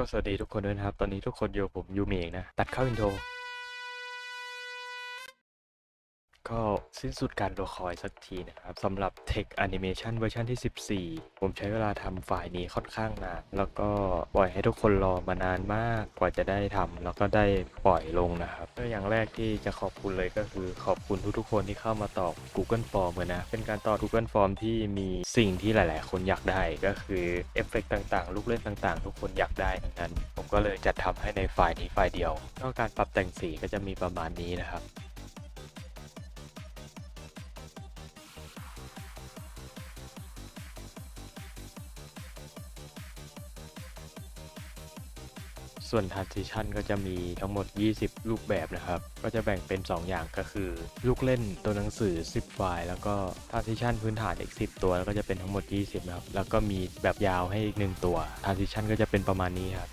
ก็สวัสดีทุกคนด้วยนะครับ ตอนนี้ทุกคนอยู่ผมยูเมเองนะ ตัดเข้าอินโทร ก็สิ้นสุดการรอคอยสักทีนะครับสำหรับ Text Animation เวอร์ชันที่ 14 ผมใช้เวลาทำไฟล์นี้ค่อนข้างนาน แล้วก็ปล่อยให้ทุกคนรอมานานมากกว่าจะได้ทำแล้วก็ได้ปล่อยลงนะครับก็อย่างแรกที่จะขอบคุณเลยก็คือขอบคุณทุกๆคนที่เข้ามาตอบ Google Form เลยนะ เป็นการตอบ Google Form ที่มีสิ่งที่หลาย ๆ คนอยากได้ก็คือเอฟเฟกต์ต่างๆ ลูกเล่นต่างๆ ทุกคนอยากได้ทั้งนั้น ผมก็เลยจัดทำให้ในไฟล์นี้ไฟล์เดียวก็การปรับแต่งสีก็จะมีประมาณนี้นะครับ ส่วน transition ก็จะมีทั้งหมด 20 รูปแบบนะครับ ก็จะแบ่งเป็น 2 อย่างก็คือ ลูกเล่นตัวหนังสือ 10 ไฟล์ แล้วก็ transition พื้นฐานอีก 10 ตัว แล้วก็จะเป็นทั้งหมด 20 นะครับ แล้วก็มีแบบยาวให้อีก 1 ตัว transition ก็จะเป็นประมาณนี้ครับ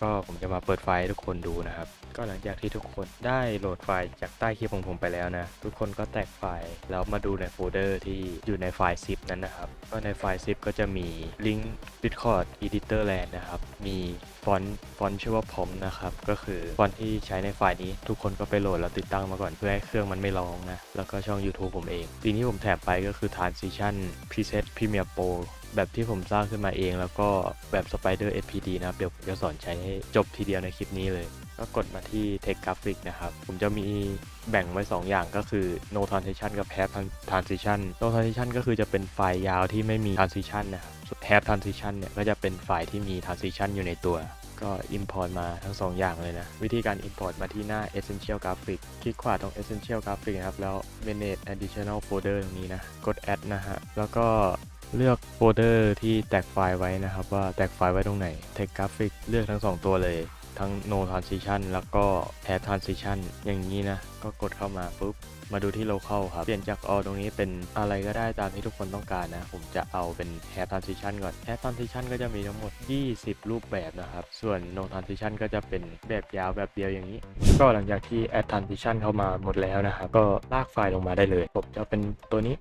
ก็ผมจะมาเปิดไฟล์ให้ทุกคนดูนะครับ ก็หลังจากที่ทุกคนได้โหลดไฟล์จากใต้คลิปของผมไปแล้วนะ ทุกคนก็แตกไฟล์แล้วมาดูในโฟลเดอร์ที่อยู่ในไฟล์ zip นั้นนะครับ ก็ในไฟล์ zip ก็จะมีลิงก์ Discord Editor Land นะครับ มีฟอนต์ฟอนต์ชื่อว่าพอมนะครับ ก็คือฟอนต์ที่ใช้ในไฟล์นี้ ทุกคนก็ไปโหลดแล้วติดตั้งมาก่อนเพื่อให้เครื่องมันไม่ร้องนะ แล้วก็ช่อง YouTube ผมเองสิ่งที่ผมแถมไปก็คือ Transition Preset Premiere Pro แบบที่ผมสร้างขึ้นมาเอง แล้วก็แบบ Spider SPD นะครับเดี๋ยวผมจะสอนใช้ให้จบทีเดียวในคลิปนี้เลย ก็กดมาที่ Text Graphic นะครับ ผมจะมีแบ่งไว้ 2 อย่างก็คือ No Transition กับ Have Transition No Transition ก็คือจะเป็นไฟล์ยาวที่ไม่มี Transition นะครับส่วน Have Transition เนี่ยก็จะเป็นไฟล์ที่มี Transition อยู่ในตัวก็ Import มาทั้ง 2 อย่างเลยนะ วิธีการ Import มาที่หน้า Essential Graphic คลิกขวาตรง Essential Graphic นะครับ แล้ว Manage Additional Folder ตรงนี้นะ กด Add นะฮะ แล้วก็ เลือกโฟลเดอร์ที่แตกไฟล์ไว้นะครับ ว่าแตกไฟล์ไว้ตรงไหน Text Graphic เลือกทั้ง 2 ตัวเลย ทั้ง no transition แล้วก็ have transition อย่างนี้นะ ก็กดเข้ามาปุ๊บ มาดูที่ local ครับ เปลี่ยนจาก all ตรงนี้เป็นอะไรก็ได้ตามที่ทุกคนต้องการนะ ผมจะเอาเป็น have transition ก่อน have transition ก็จะมีทั้งหมด 20 รูปแบบนะครับ ส่วน no transition ก็จะเป็นแบบยาวแบบเดียวอย่างนี้ ก็หลังจากที่ add transition เข้ามาหมดแล้วนะครับก็ลากไฟล์ลงมาได้เลยผมจะเป็นตัวนี้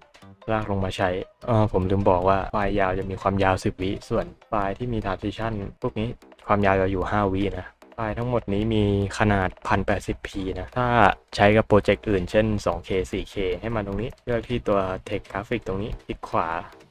ลากลงมาใช้อ่าผมลืมบอกว่าไฟล์ยาวจะมีความยาว 10 วิส่วนไฟล์ที่มี transition พวกนี้ความยาวจะอยู่ 5 วินะไฟล์ทั้งหมดนี้มีขนาด 1080p นะ ถ้าใช้กับโปรเจกต์อื่น เช่น 2k 4k ให้มาตรงนี้ เลือกที่ตัว text graphic ตรงนี้ คลิกขวา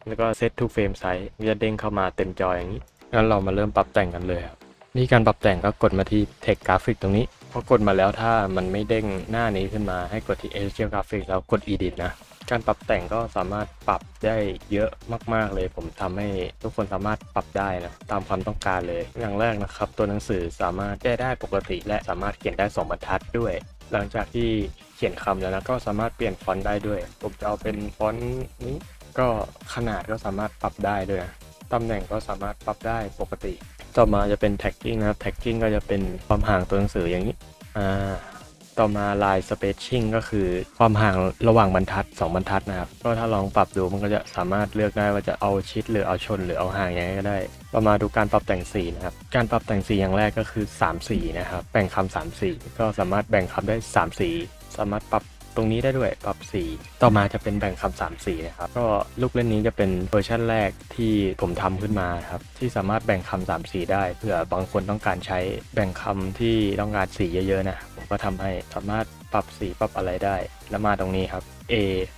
แล้วก็ set to frame size มันจะเด้งเข้ามาเต็มจออย่างนี้ งั้นเรามาเริ่มปรับแต่งกันเลยครับ นี่การปรับแต่งก็กดมาที่ text graphic ตรงนี้ พอกดมาแล้วถ้ามันไม่เด้งหน้านี้ขึ้นมาให้กดที่ Essential Graphic แล้วกด Edit นะ การปรับแต่งก็สามารถปรับได้เยอะมาก ๆ เลย ผมทำให้ทุกคนสามารถปรับได้นะตามความต้องการเลย อย่างแรกนะครับ ตัวหนังสือสามารถแก้ได้ปกติ และสามารถเขียนได้ 2 บรรทัดด้วย หลังจากที่เขียนคำแล้วนะก็สามารถเปลี่ยนฟอนต์ได้ด้วย ผมจะเอาเป็นฟอนต์นี้ก็ขนาดก็สามารถปรับได้ด้วยนะตำแหน่งก็สามารถปรับได้ปกติ ต่อมาจะเป็น tagging นะครับ tagging ก็จะเป็นความห่างตัวหนังสืออย่างนี้อ่า ต่อมาลาย spacing ก็คือความห่างระหว่างบรรทัด 2 บรรทัดนะครับ ก็ถ้าลองปรับดูมันก็จะสามารถเลือกได้ว่าจะเอาชิดหรือเอาชนหรือเอาห่างยังไงก็ได้เรามาดูการปรับแต่งสีนะครับ การปรับแต่งสีอย่างแรกก็คือ 3 สีนะครับ แบ่งคำสามสี ก็สามารถแบ่งคำได้ 3 สี สามารถปรับ ตรงนี้ได้ด้วยปรับสี ต่อมาจะเป็นแบ่งคำสามสีนะครับ ก็ลูกเล่นนี้จะเป็นเวอร์ชันแรกที่ผมทำขึ้นมาครับ ที่สามารถแบ่งคำสามสีได้เผื่อบางคนต้องการใช้แบ่งคำที่ต้องการสีเยอะๆนะผมก็ทำให้สามารถปรับสีปรับอะไรได้ แล้วมาตรงนี้ครับ A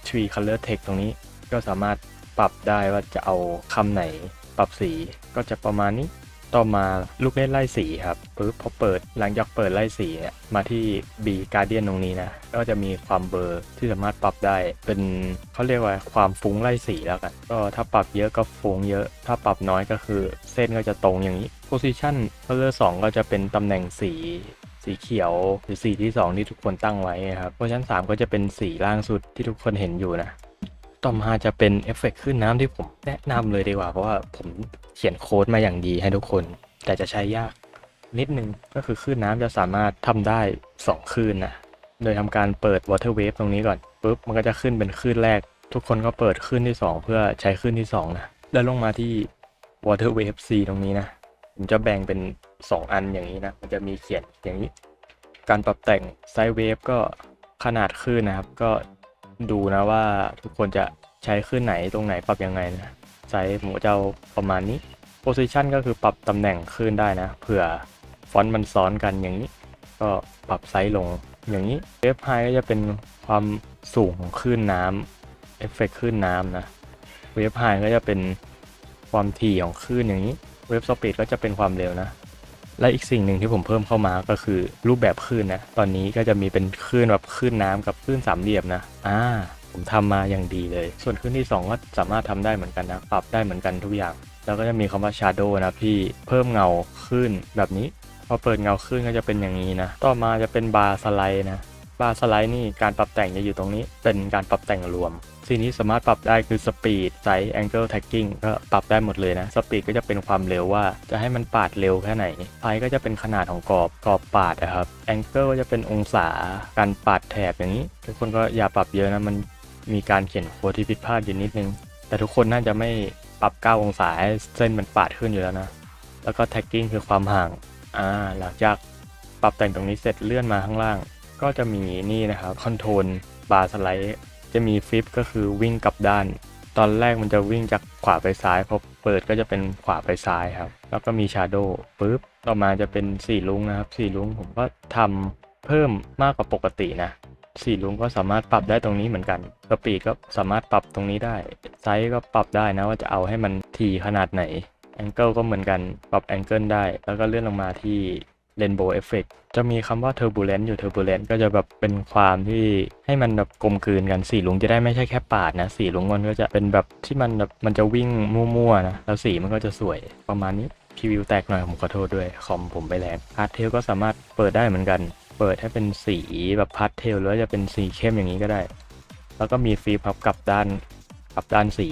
tree color text ตรงนี้ก็สามารถปรับได้ว่าจะเอาคำไหน ปรับสีก็จะประมาณนี้ ต่อมาลูกเล่นไล่สีครับปึ๊บพอเปิดหลังจากเปิดไล่สีเนี่ยมาที่ B Guardian ตรงนี้นะ ก็จะมีความเบอร์ที่สามารถปรับได้เป็นเขาเรียกว่าความฟุ้งไล่สีแล้วกันก็ถ้าปรับเยอะก็ฟุ้งเยอะ ถ้าปรับน้อยก็คือ เส้นก็จะตรงอย่างนี้ Position Color 2 ก็จะเป็นตำแหน่งสีสีเขียวหรือสีที่ 2 ที่ทุกคนตั้งไว้ครับเพราะชั้น3 ก็จะเป็นสีล่างสุดที่ทุกคนเห็นอยู่นะ ต่อมาจะเป็นเอฟเฟกต์ขึ้นน้ำที่ผมแนะนำเลยดีกว่า เพราะว่าผมเขียนโค้ดมาอย่างดีให้ทุกคน แต่จะใช้ยากนิดนึงก็คือคลื่นน้ำจะสามารถทำได้ 2 คลื่นนะโดยทำการเปิด water wave ตรงนี้ก่อนปุ๊บมันก็จะขึ้นเป็นคลื่นแรก ทุกคนก็เปิดคลื่นที่ 2 เพื่อใช้คลื่นที่ 2 นะ แล้วลงมาที่ water wave C ตรงนี้นะผมจะแบ่งเป็น 2 อันอย่างนี้นะ มันจะมีเขียนอย่างนี้ การปรับแต่งไซด์เวฟก็ขนาดคลื่นนะครับ ก็ ดูนะว่าทุกคนจะใช้คลื่นไหนตรงไหนปรับยังไงนะไซส์ผมก็จะเอาประมาณนี้ position ก็คือปรับตำแหน่งคลื่นได้นะ เผื่อฟอนต์มันซ้อนกันอย่างนี้ ก็ปรับไซส์ลงอย่างนี้เวฟไฮก็จะเป็นความสูงของคลื่นน้ำเอฟเฟกต์คลื่นน้ำนะเวฟไฮก็จะเป็นความถี่ของคลื่นอย่างนี้ เวฟสปีดก็จะเป็นความเร็วนะ และอีกสิ่งหนึ่งที่ผมเพิ่มเข้ามาก็คือรูปแบบคลื่นนะ ตอนนี้ก็จะมีเป็นคลื่นแบบคลื่นน้ำกับคลื่นสามเหลี่ยมนะ อ่า ผมทำมาอย่างดีเลย ส่วนคลื่นที่ 2 ก็สามารถทำได้เหมือนกันนะ ปรับได้เหมือนกันทุกอย่าง แล้วก็จะมีคำว่า shadow นะพี่เพิ่มเงาคลื่นแบบนี้ พอเปิดเงาคลื่นก็จะเป็นอย่างนี้นะ ต่อมาจะเป็นบาร์สไลด์นะ บาร์สไลด์นี่การปรับแต่งจะอยู่ตรงนี้ เป็นการปรับแต่งรวมสิ่งที่สามารถปรับได้คือสปีดไซส์แองเกิลแท็กกิ้งก็ปรับได้หมดเลยนะสปีดก็จะเป็นความเร็วว่า จะให้มันปาดเร็วแค่ไหนไซส์ก็จะเป็นขนาดของกรอบกรอบปาดนะครับแองเกิลก็จะเป็นองศาการปาดแถบอย่างนี้ ทุกคนก็อย่าปรับเยอะนะมันมีการเขียนโค้ดที่ผิดพลาดอยู่นิดนึง แต่ทุกคนน่าจะไม่ปรับ 9 องศาให้เส้นมันปาดขึ้นอยู่แล้วนะ แล้วก็แท็กกิ้งคือความห่างอ่าหลังจากปรับแต่งตรงนี้เสร็จเลื่อนมาข้างล่าง ก็จะมีนี่นะครับคอนโทรลบาร์สไลด์จะมีฟลิปก็คือวิ่งกลับด้าน ตอนแรกมันจะวิ่งจากขวาไปซ้ายพอเปิดก็จะเป็นขวาไปซ้ายครับ แล้วก็มีชาร์โดปุ๊บต่อมาจะเป็นสีลุงนะครับสีลุงผมก็ทำเพิ่มมากกว่าปกตินะสีลุงก็สามารถปรับได้ตรงนี้เหมือนกันสปีดก็สามารถปรับตรงนี้ได้ไซส์ก็ปรับได้นะว่าจะเอาให้มันทีขนาดไหนแองเกิลก็เหมือนกันปรับแองเกิลได้ แล้วก็เลื่อนลงมาที่ Rainbow Effect จะมีคำว่า Turbulent อยู่ Turbulent ก็จะแบบเป็นความที่ให้มันแบบกลมกลืนกันสีลุงจะได้ไม่ใช่แค่ปาดนะ สีลุงมันก็จะเป็นแบบที่มันแบบมันจะวิ่งมั่วๆนะแล้วสีมันก็จะสวยประมาณนี้พีวิวแตกหน่อยผมขอโทษด้วยคอมผมไปแรงพาร์ทเทลก็สามารถเปิดได้เหมือนกัน เปิดให้เป็นสีแบบพาร์ทเทลหรือว่าจะเป็นสีเข้มอย่างนี้ก็ได้ แล้วก็มีฟรีพับกลับด้านกลับด้านสี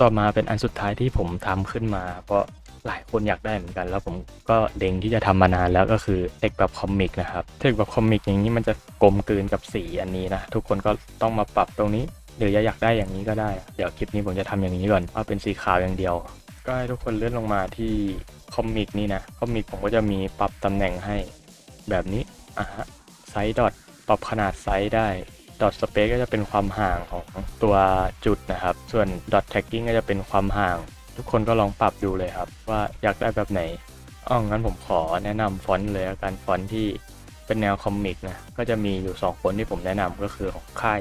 ต่อมาเป็นอันสุดท้ายที่ผมทำขึ้นมา เพราะ หลายคนอยากได้เหมือนกัน แล้วผมก็เล็งที่จะทำมานานแล้วก็คือเทคแบบคอมิกนะครับเทคแบบคอมิกอย่างนี้มันจะกลมกลืนกับสีอันนี้นะทุกคนก็ต้องมาปรับตรงนี้หรืออยากได้อย่างนี้ก็ได้ เดี๋ยวคลิปนี้ผมจะทำอย่างนี้ก่อนว่าเป็นสีขาวอย่างเดียว ก็ให้ทุกคนเลื่อนลงมาที่คอมิกนี่นะคอมิกผมก็จะมีปรับตำแหน่งให้แบบนี้อะฮะไซส์ดอทปรับขนาดไซส์ได้ดอทสเปซก็จะเป็นความห่างของตัวจุดนะครับ ส่วนดอทแท็กกิ้งก็จะเป็นความห่าง ทุกคนก็ลองปรับดูเลยครับ ว่าอยากได้แบบไหนอ้องั้นผมขอแนะนำฟอนต์เลยกันฟอนต์ที่เป็นแนวคอมิกนะ ก็จะมีอยู่ 2 คนที่ผมแนะนำก็คือของค่าย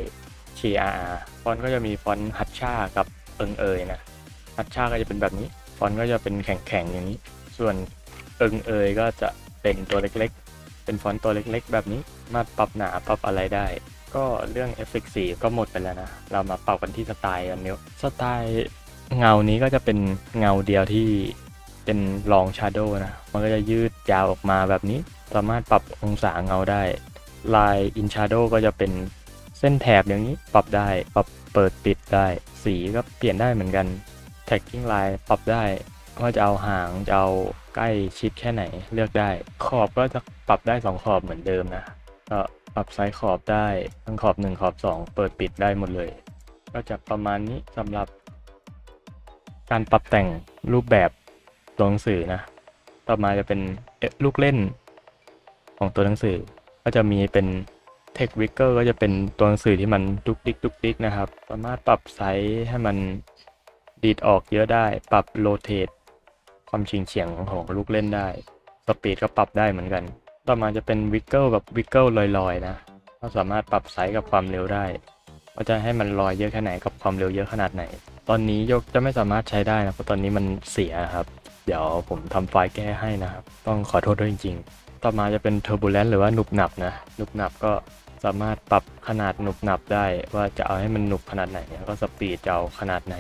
KRR ฟอนต์ก็จะมีฟอนต์ฮัตชากับเอิงเอยนะฮัตชาก็จะเป็นแบบนี้ ฟอนต์ก็จะเป็นแข็งๆอย่างนี้ ส่วนเอิงเอยก็จะเป็นตัวเล็กๆ เป็นฟอนต์ตัวเล็กๆ แบบนี้ มาปรับหนาปรับอะไรได้ ก็เรื่องเอฟเฟกต์สีก็หมดไปแล้วนะ เรามาปรับกันที่สไตล์กันเนี้ยสไตล์ เงานี้ก็จะเป็นเงาเดียวที่เป็นลองชาร์โดนะ มันก็จะยืดยาวออกมาแบบนี้ สามารถปรับองศาเงาได้ ลายอินชาร์โดก็จะเป็นเส้นแถบอย่างนี้ ปรับได้ ปรับเปิดปิดได้ สีก็เปลี่ยนได้เหมือนกันแท็กกิ้งไลน์ปรับได้ว่าจะเอาห่างจะเอาใกล้ชิดแค่ไหนเลือกได้ ขอบก็จะปรับได้สองขอบเหมือนเดิมนะก็ปรับไซส์ขอบได้ทั้งขอบ 1 ขอบ 2 เปิดปิดได้หมดเลย ก็จะประมาณนี้สำหรับ การปรับแต่งรูปแบบตัวหนังสือนะ ต่อมาจะเป็นลูกเล่นของตัวหนังสือ ก็จะมีเป็น Text w i g g e r ก็จะเป็นตัวหนังสือที่มันดุกดิกดุกดิกนะครับ สามารถปรับไซส์ให้มันดีดออกเยอะได้ ปรับโรเตทความเฉียงเฉียงของลูกเล่นได้ สปีดก็ปรับได้เหมือนกัน ต่อมาจะเป็นวิกเกิลแบบวิกเกิลลอยๆนะ ก็สามารถปรับไซส์กับความเร็วได้ว่าจะให้มันลอยเยอะแค่ไหนกับความเร็วเยอะขนาดไหน ตอนนี้ยกจะไม่สามารถใช้ได้นะเพราะตอนนี้มันเสียครับ เดี๋ยวผมทำไฟล์แก้ให้นะครับ ต้องขอโทษด้วยจริงๆ ต่อมาจะเป็น turbulence หรือว่าหนุบหนับนะหนุบหนับก็สามารถปรับขนาดหนุบหนับได้ ว่าจะเอาให้มันหนุบขนาดไหนแล้วก็สปีดจะเอาขนาดไหน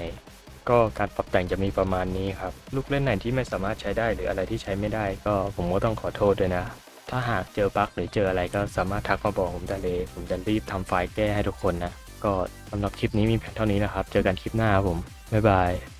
ก็การปรับแต่งจะมีประมาณนี้ครับลูกเล่นไหนที่ไม่สามารถใช้ได้หรืออะไรที่ใช้ไม่ได้ ก็ผมก็ต้องขอโทษด้วยนะถ้าหากเจอบั๊กหรือเจออะไรก็สามารถทักมาบอกผมได้เลย ผมจะรีบทำไฟล์แก้ให้ทุกคนนะ ก็สำหรับคลิปนี้มีเพียงเท่านี้นะครับ เจอกันคลิปหน้าครับผม บ๊ายบาย